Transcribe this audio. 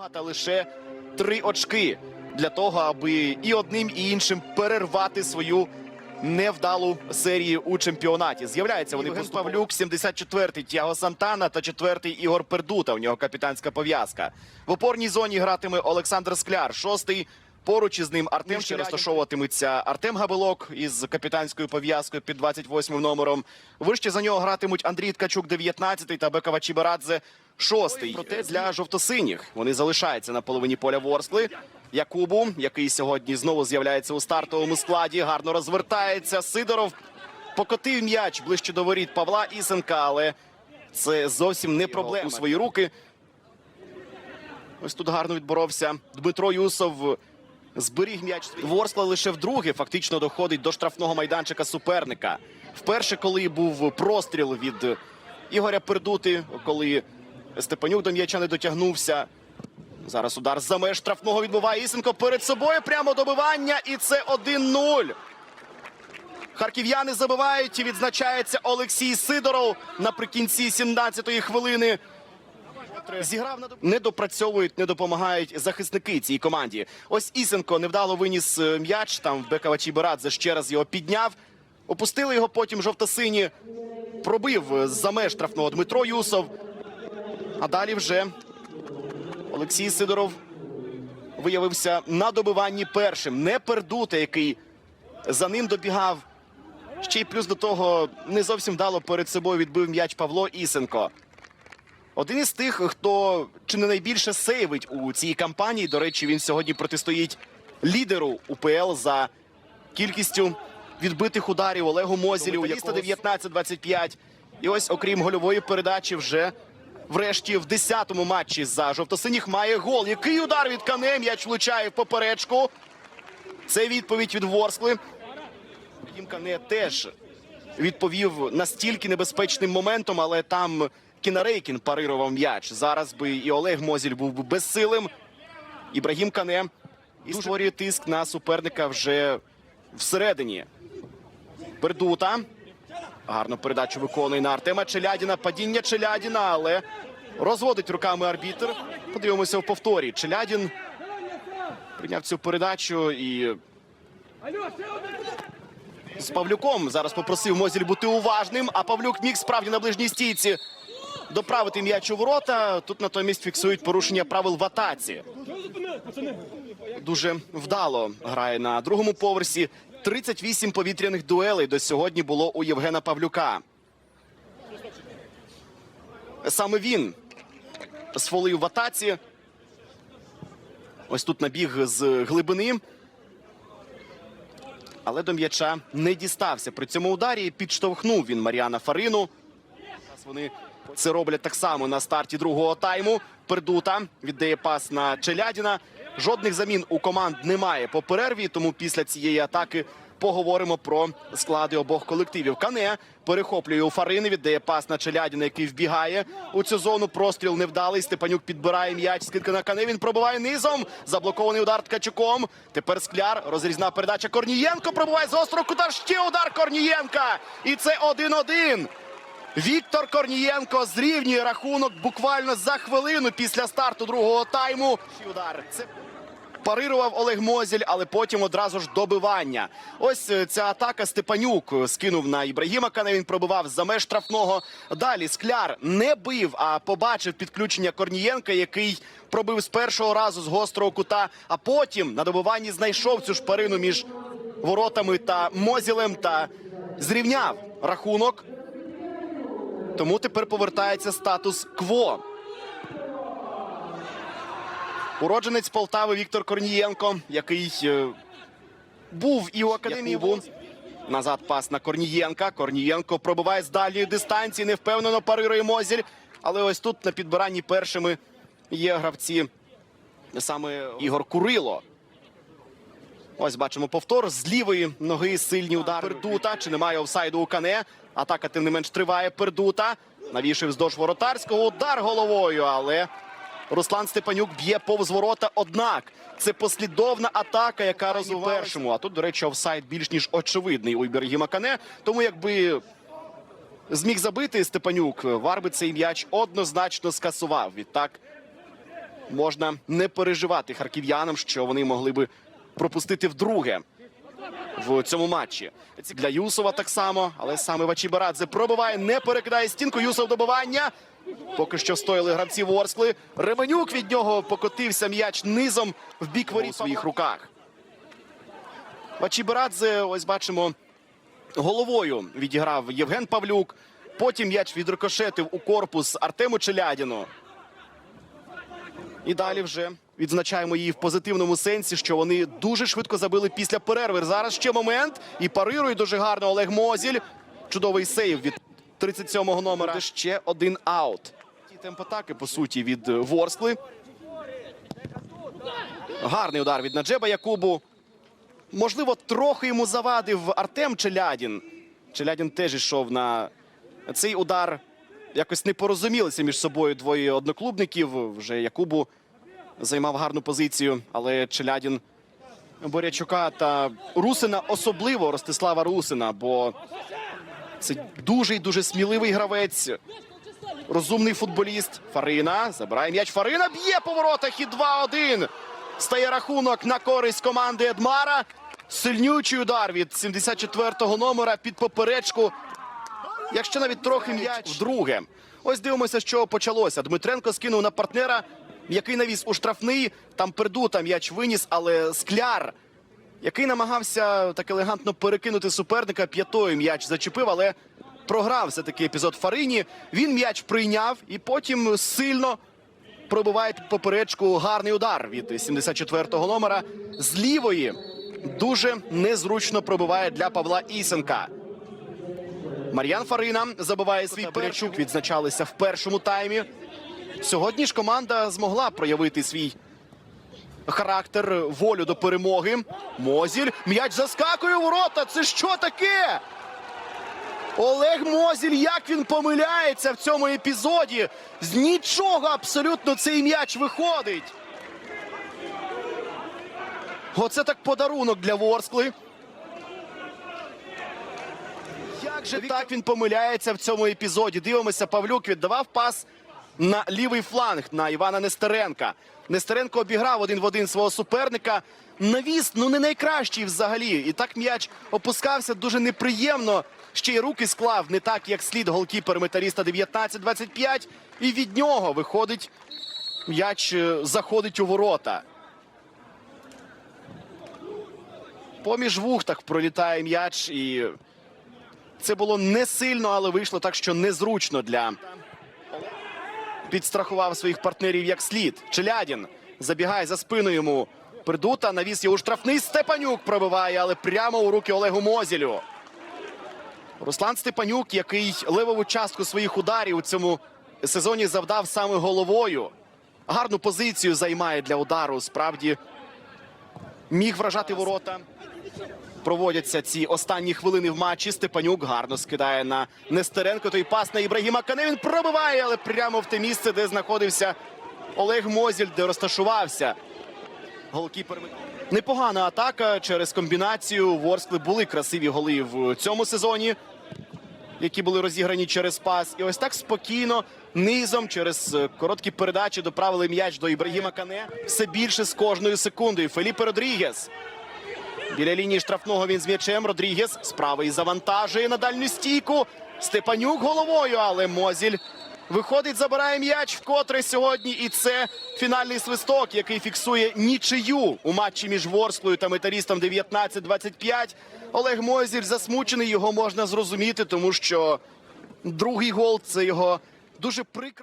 перемога та лише три очки для того, аби і одним, і іншим перервати свою невдалу серію у чемпіонаті. З'являються вони Євген Павлюк, 74-й Тіаго Сантана та 4-й Ігор Пердута. У нього капітанська пов'язка. В опорній зоні гратиме Олександр Скляр, шостий. Поруч із ним Артем ще розташовуватиметься Артем Габелок із капітанською пов'язкою під 28 номером. Вище за нього гратимуть Андрій Ткачук, 19-й та Бекова Чіберадзе, 6-й. Проте для жовтосиніх вони залишаються на половині поля Ворскли. Якубу, який сьогодні знову з'являється у стартовому складі, гарно розвертається. Сидоров покотив м'яч ближче до воріт Павла Ісенка, але це зовсім не проблема у свої руки. Ось тут гарно відборовся Дмитро Юсов. Зберіг м'яч. Ворскла лише вдруге фактично доходить до штрафного майданчика суперника. Вперше, коли був простріл від Ігоря Пердути, коли Степанюк до м'яча не дотягнувся. Зараз удар за меж штрафного відбуває Ісенко перед собою. Прямо добивання. І це 1-0. Харків'яни забивають і відзначається Олексій Сидоров наприкінці 17-ї хвилини. Зіграв на не допрацьовують, не допомагають захисники цій команді. Ось Ісенко невдало виніс е, м'яч. Там Бекавачі Берадзе ще раз його підняв. Опустили його потім жовто-сині. Пробив е, за меж штрафного Дмитро Юсов. А далі вже Олексій Сидоров виявився на добиванні першим. Не пердуте, який за ним добігав. Ще й плюс до того не зовсім вдало перед собою відбив м'яч Павло Ісенко. Один із тих, хто чи не найбільше сейвить у цій кампанії. До речі, він сьогодні протистоїть лідеру УПЛ за кількістю відбитих ударів Олегу Мозілю, якого 19-25. І ось, окрім гольової передачі, вже врешті в 10-му матчі за жовтосиніх має гол. Який удар від Кане? М'яч влучає в поперечку. Це відповідь від Ворскли. Кане теж відповів настільки небезпечним моментом, але там Кінарейкін парирував м'яч. Зараз би і Олег Мозіль був би безсилим. Ібрагім Кане і створює тиск на суперника вже всередині. Пердута. Гарну передачу виконує на Артема Челядіна. Падіння Челядіна, але розводить руками арбітр. Подивимося в повторі. Челядін прийняв цю передачу і з Павлюком зараз попросив Мозіль бути уважним, а Павлюк міг справді на ближній стійці доправити м'яч у ворота. Тут натомість фіксують порушення правил в атаці. Дуже вдало грає на другому поверсі. 38 повітряних дуелей до сьогодні було у Євгена Павлюка. Саме він сфолив в атаці. Ось тут набіг з глибини. Але до м'яча не дістався. При цьому ударі підштовхнув він Маріана Фарину. Зараз вони це роблять так само на старті другого тайму. Пердута віддає пас на Челядіна. Жодних замін у команд немає по перерві, тому після цієї атаки поговоримо про склади обох колективів. Кане перехоплює у Фарини, віддає пас на Челядіна, який вбігає у цю зону. Простріл невдалий. Степанюк підбирає м'яч. Скидка на Кане. Він пробиває низом. Заблокований удар Ткачуком. Тепер скляр. Розрізна передача. Корнієнко пробиває з острого кута. Ще удар Корнієнка. І це 1-1. Віктор Корнієнко зрівнює рахунок буквально за хвилину після старту другого тайму. Удар. Це парирував Олег Мозіль, але потім одразу ж добивання. Ось е, ця атака Степанюк скинув на Ібрагіма Кане. Він пробивав за меж штрафного. Далі скляр не бив, а побачив підключення Корнієнка, який пробив з першого разу з гострого кута. А потім на добиванні знайшов цю шпарину між воротами та Мозілем та зрівняв рахунок. Тому тепер повертається статус кво. Уродженець Полтави Віктор Корнієнко, який е, був і у академії ВУН. Назад пас на Корнієнка. Корнієнко пробиває з дальньої дистанції. Невпевнено парирує Мозіль. Але ось тут на підбиранні першими є гравці саме Ігор Курило. Ось бачимо повтор з лівої ноги сильні удари Пердута. Чи немає офсайду у Кане? Атака тим не менш триває Пердута. Навішив вздовж воротарського удар головою, але Руслан Степанюк б'є повз ворота. Однак це послідовна атака, яка розвиває першому. А тут, до речі, офсайд більш ніж очевидний у Ібергіма Кане. Тому якби зміг забити Степанюк, Вар би цей м'яч однозначно скасував. Відтак можна не переживати харків'янам, що вони могли би пропустити вдруге в цьому матчі. Для Юсова так само, але саме Вачібарадзе пробиває, не перекидає стінку. Юсов добивання. Поки що стояли гравці Ворскли. Ременюк від нього покотився м'яч низом в бік воріт у своїх руках. Вачібарадзе, ось бачимо, головою відіграв Євген Павлюк. Потім м'яч відрикошетив у корпус Артему Челядіну. І далі вже відзначаємо її в позитивному сенсі, що вони дуже швидко забили після перерви. Зараз ще момент. І парирує дуже гарно Олег Мозіль. Чудовий сейв від 37-го номера. Буде Ще один аут. Темп атаки, по суті, від е, Ворскли. Гарний удар від Наджеба Якубу. Можливо, трохи йому завадив Артем Челядін. Челядін теж йшов на цей удар. Якось не порозумілися між собою двоє одноклубників. Вже Якубу займав гарну позицію, але Челядін Борячука та Русина особливо Ростислава Русина, бо це дуже дуже сміливий гравець. Розумний футболіст. Фарина забирає м'яч. Фарина б'є по воротах і 2-1. Стає рахунок на користь команди Едмара. Сильнючий удар від 74-го номера під поперечку. Якщо навіть трохи м'яч вдруге. Ось дивимося, що почалося. Дмитренко скинув на партнера, який навіз у штрафний. Там пердута м'яч виніс, але скляр, який намагався так елегантно перекинути суперника, п'ятою м'яч зачепив, але програв все-таки епізод Фарині. Він м'яч прийняв і потім сильно пробиває поперечку гарний удар від 74-го номера. З лівої дуже незручно пробиває для Павла Ісенка. Мар'ян Фарина забиває свій Борячук. Відзначалися в першому таймі. Сьогодні ж команда змогла проявити свій характер, волю до перемоги. Мозіль. М'яч заскакує у ворота. Це що таке? Олег Мозіль, як він помиляється в цьому епізоді. З нічого абсолютно цей м'яч виходить. Оце так подарунок для Ворскли. Як же так він помиляється в цьому епізоді? Дивимося, Павлюк віддавав пас на лівий фланг на Івана Нестеренка. Нестеренко обіграв один в один свого суперника. Навіс ну не найкращий взагалі. І так м'яч опускався дуже неприємно. Ще й руки склав не так, як слід голкіпер металіста 19-25. І від нього виходить м'яч е, заходить у ворота. Поміж вух так пролітає м'яч і це було не сильно, але вийшло так, що незручно для підстрахував своїх партнерів як слід. Челядін забігає за спину йому. Придута навіс його штрафний. Степанюк пробиває, але прямо у руки Олегу Мозілю. Руслан Степанюк, який левову частку своїх ударів у цьому сезоні завдав саме головою. Гарну позицію займає для удару. Справді міг вражати ворота. Проводяться ці останні хвилини в матчі. Степанюк гарно скидає на Нестеренко. Той пас на Ібрагіма Кане. Він пробиває, але прямо в те місце, де знаходився Олег Мозіль, де розташувався. Голкіпер. Непогана атака через комбінацію. Ворскли були красиві голи в цьому сезоні, які були розіграні через пас. І ось так спокійно, низом, через короткі передачі доправили м'яч до Ібрагіма Кане. Все більше з кожною секундою. Феліпе Родрігес. Біля лінії штрафного він з м'ячем. Родрігес з правої завантажує на дальню стійку. Степанюк головою, але Мозіль виходить, забирає м'яч вкотре сьогодні. І це фінальний свисток, який фіксує нічию у матчі між Ворсклою та металістом 19-25. Олег Мозіль засмучений. Його можна зрозуміти, тому що другий гол це його дуже прикра.